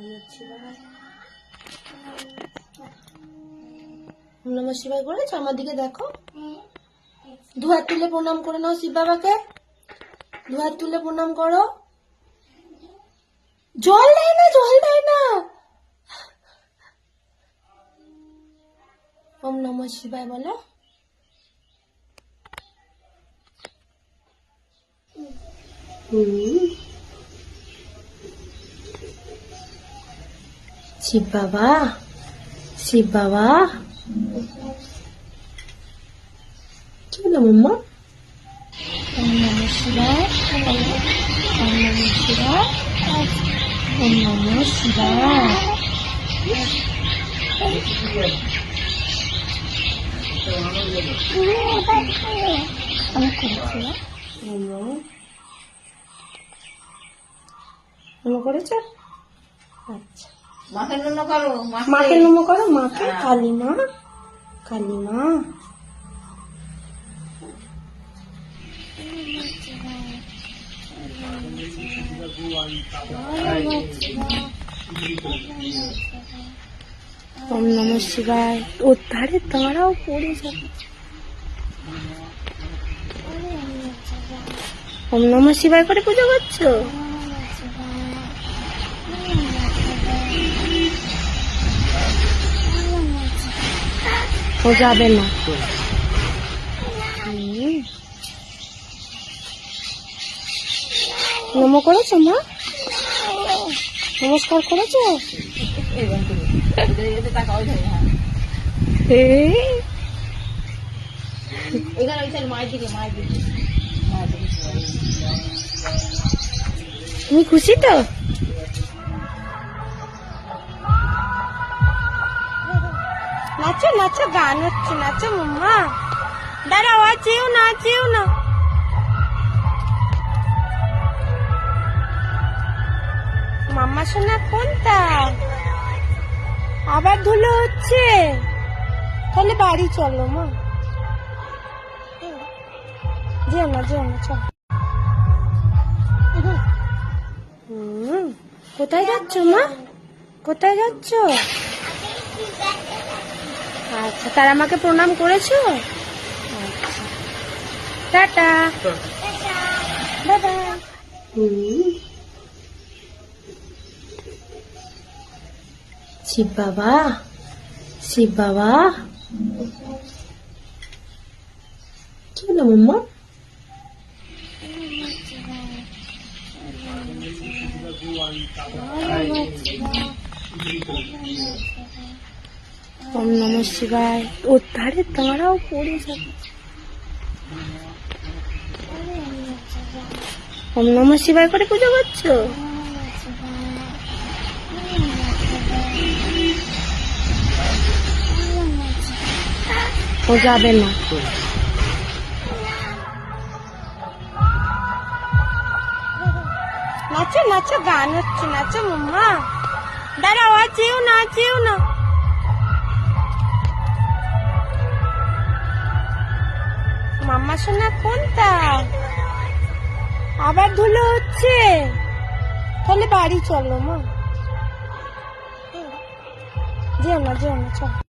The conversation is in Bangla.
শিবায় ওম নমঃ শিবায় করেছ আমার দিকে দেখো। দু হাত তুলে প্রণাম করে নাও শিব বাবাকে। দু হাত তুলে প্রণাম করো। জল দেয় না, জল দেয় না। ওম নমঃ শিবায় বলো। হুম। শিব বাবা শিব বাবা কি হলো মাম্মা? ওম নমঃ শিবায় ওম নমঃ শিবায় ওম নমঃ শিবায়। করেছ? আচ্ছা। মাকে নুন করো মাকে নমো করো মাকে কালী মা কালী মা ওম নম শিবায়। ওর ধারে দাঁড়াও পড়ে যাবে। ওম নম শিবায় করে পুজো করছ? ও যাবে না। নমো করেছ মা? নমস্কার করেছ? তুমি খুশি তো? নাচো নাচো, গান হচ্ছে, নাচো মাম্মা দাঁড়াও, আর না চেয়েও না। মাম্মা সোনা কোনটা? আবার ধুলো হচ্ছে। তাহলে বাড়ি চলো মা। যেও না যেও না, চলো। কোথায় যাচ্ছ মা? কোথায় যাচ্ছ? আচ্ছা তার আমাকে প্রণাম করেছ? আচ্ছা। টাটা। শিব বাবা শিব বাবা। কি হলো মাম্মা? ওম নম শিবায় ওর ধারে দাঁড়াও পড়ে যাবে। ওম নম শিবায় করে পুজো করছ? ও যাবে না। নাচো নাচো, গান হচ্ছে, নাচো মাম্মা দাঁড়াও, আর না আর না। মাম্মা সোনা কোনটা? আবার ধুলো হচ্ছে। তাহলে বাড়ি চলো, মা। যেও না যেও না, চলো।